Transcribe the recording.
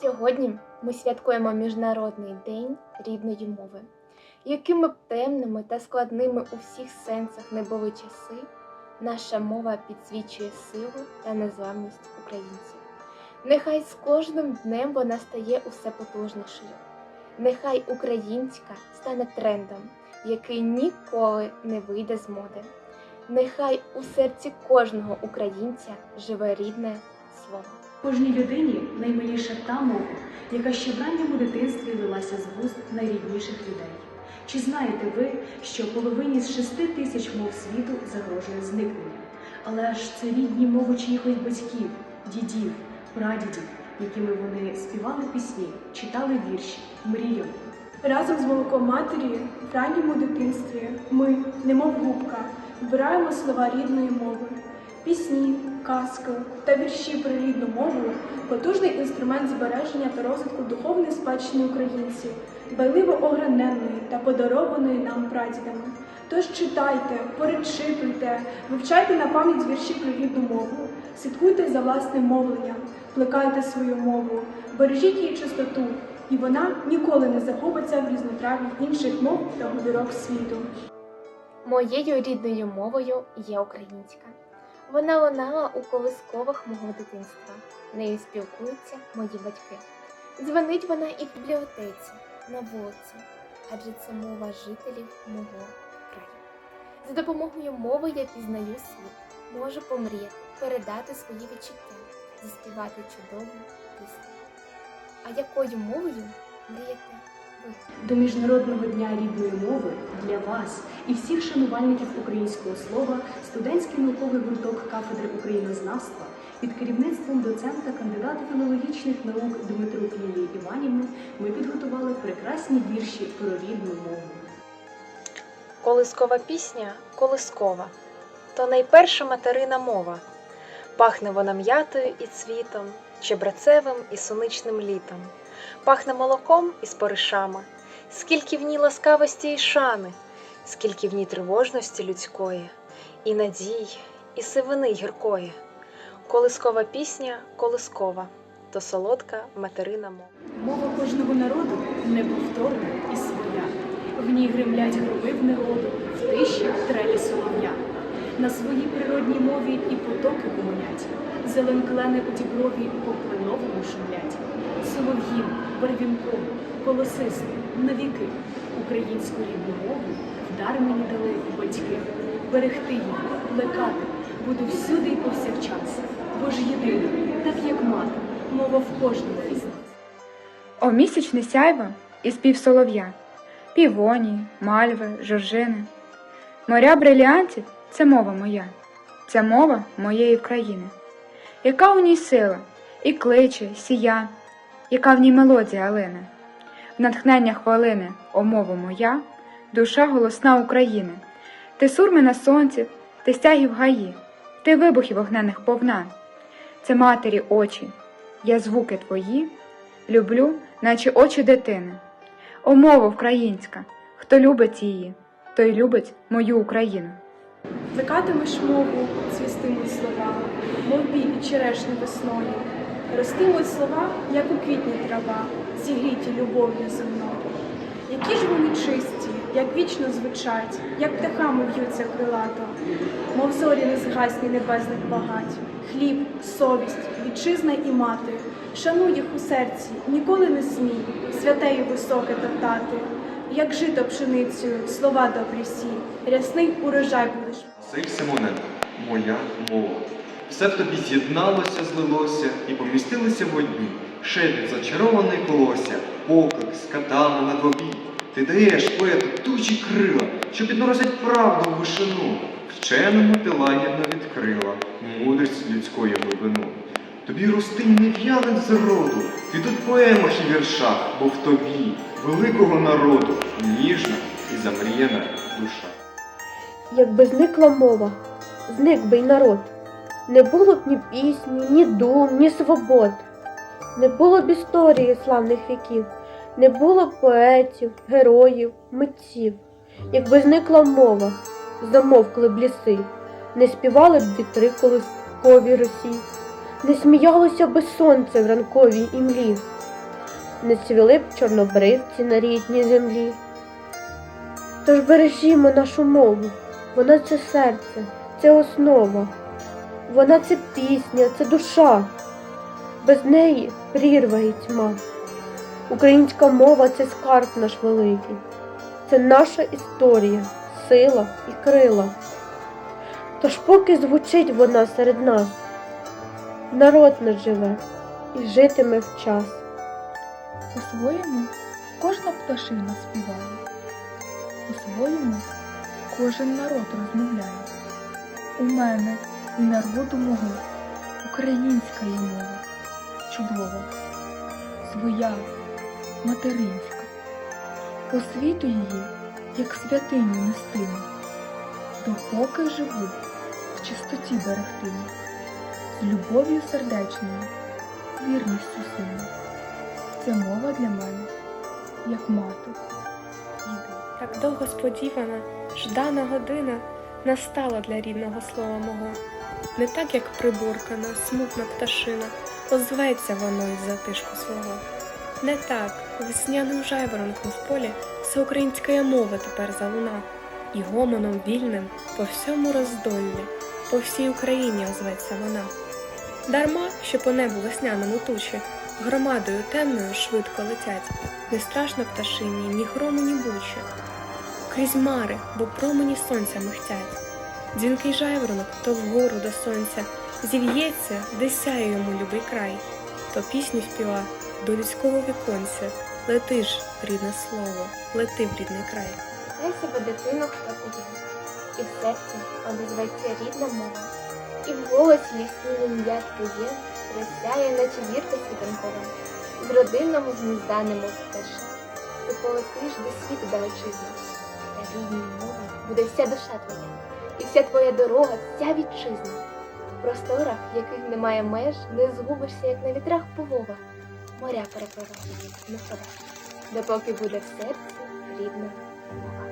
Сьогодні ми святкуємо Міжнародний день рідної мови. Якими б темними та складними у всіх сенсах не були часи, наша мова підсвічує силу та незламність українців. Нехай з кожним днем вона стає усе потужнішою. Нехай українська стане трендом, який ніколи не вийде з моди. Нехай у серці кожного українця живе рідне слово. Кожній людині наймиліша та мова, яка ще в ранньому дитинстві лилася з вуст найрідніших людей. Чи знаєте ви, що половині з шести тисяч мов світу загрожує зникнення? Але ж це рідні мови чиїхось батьків, дідів, прадідів, якими вони співали пісні, читали вірші, мріяли. Разом з молоком матері в ранньому дитинстві ми, немов губка, вбираємо слова рідної мови. Пісні, казки та вірші про рідну мову потужний інструмент збереження та розвитку духовної спадщини українців, байливо ограненої та подарованої нам прадідами. Тож читайте, перечитуйте, вивчайте на пам'ять вірші про рідну мову, слідкуйте за власним мовленням, плекайте свою мову, бережіть її чистоту, і вона ніколи не захопиться в різнотрав'ї інших мов та говірок світу. Моєю рідною мовою є українська. Вона лунала у колисковах мого дитинства. Нею спілкуються мої батьки. Дзвонить вона і в бібліотеці, на вулиці, адже це мова жителів мого краю. За допомогою мови я пізнаю світ, можу помріяти, передати свої відчуття, заспівати чудову пісню. А якою мовою мрієте ви? До Міжнародного дня рідної мови для вас і всіх шанувальників українського слова студентський науковий гурток кафедри українознавства під керівництвом доцента кандидата філологічних наук Дмитрук Лілії Іванівни ми підготували прекрасні вірші про рідну мову. Колискова пісня колискова, то найперша материна мова. Пахне вона м'ятою і цвітом, чебрецевим і соничним літом, пахне молоком і споришами, скільки в ній ласкавості і шани, скільки в ній тривожності людської, і надій, і сивини гіркої. Колискова пісня колискова, то солодка материна мова. Мова кожного народу неповторна і своя. В ній гримлять гроби в негоду, в тиші трелі солов'я. На своїй природній мові і потоки гомонять, зелен клени у діброві по кленовому шумлять. Солов'їн, барвінком, колосистим, навіки, українську рідну мову в дар мені дали батьки. Берегти її, плекати, буду всюди і повсякчас, бо ж єдина, так як мати, мова в кожному із нас. О місячне сяйво і спів солов'я, півонії, мальви, жоржини. Моря бриліантів це мова моя, це мова моєї країни. Яка у ній сила, і кличе, сія, яка в ній мелодія Алини. В натхнення хвилини, о мова моя, душа голосна України. Ти сурми на сонці, ти стягів гаї, ти вибухів вогнених повна. Це матері очі, я звуки твої люблю, наче очі дитини. О, мова українська, хто любить її, той любить мою Україну. Плекатимеш мову, цвістимуть слова, мов білі черешні весною. Ростимуть слова, як у квітні трава, зігріті любов'ю земною. Які ж вони чисті, як вічно звучать, як птахами в'ються крилато, мов зорі незгасні небесних багать, хліб, совість, вітчизна і мати. Шануй їх у серці, ніколи не смій, святею високе топтати. Як жито пшеницею, слова добрі сі, рясний урожай будеш. Василь Симоненко, моя мова. Все в тобі з'єдналося, злилося і помістилося в одні. Шепіт зачарований колося, поклик з катами на двобій. Ти даєш поету тучі крила, що підносять правду в вишину. Вченому ти лагідно відкрила мудрість людської глибину. Тобі ростинь не в'януть з роду, підуть поемах і віршах, бо в тобі, великого народу, ніжна і замріяна душа. Якби зникла мова, зник би й народ. Не було б ні пісні, ні дум, ні свобод. Не було б історії славних віків, не було б поетів, героїв, митців. Якби зникла мова, замовкли б ліси, не співали б вітри колискові росі, не сміялося би сонце в ранковій імлі, не цвіли б чорнобривці на рідній землі. Тож бережімо нашу мову, вона це серце, це основа, вона це пісня, це душа. Без неї прірва і тьма. Українська мова це скарб наш великий, це наша історія, сила і крила. Тож поки звучить вона серед нас, народ наш живе і житиме в час. По-своєму кожна пташина співає, по-своєму кожен народ розмовляє. У мене і народу мого українська є мова, чудова, своя, материнська. По її, як святиню нестиму, допоки живу, в чистоті берегтиму, з любов'ю сердечною, вірністю сину. Це мова для мене, як мати. Так довго сподівана, ждана година настала для рідного слова мого. Не так, як прибуркана, смутна пташина, озветься воно із затишку свого. Не так, весняним жайворонком в полі всеукраїнська мова тепер залуна, і гомоном вільним по всьому роздоллі, по всій Україні озветься вона. Дарма, що по небу весняному тучі, громадою темною швидко летять, не страшно пташині, ні грому, ні бучі. Крізь мари, бо промені сонця михтять. Дзвінкий жайворонок то вгору до сонця, зів'ється, де сяє йому любий край, то пісню співа до людського віконця. Лети ж, рідне слово, лети в рідний край. Дай себе дитину, хто ти є, і в серці одезветься рідна мова, і в голосі яснім ім'я твоє присяє, наче зірка світанкова, з родинного гнізда немов пташа. Ти полетиш до світу далечизна, та рідній мові буде вся душа твоя, і вся твоя дорога, вся вітчизна. В просторах, яких немає меж, не згубишся, як на вітрах повова, моря перепливаєш, не впадеш, допоки буде в серці рідна мова.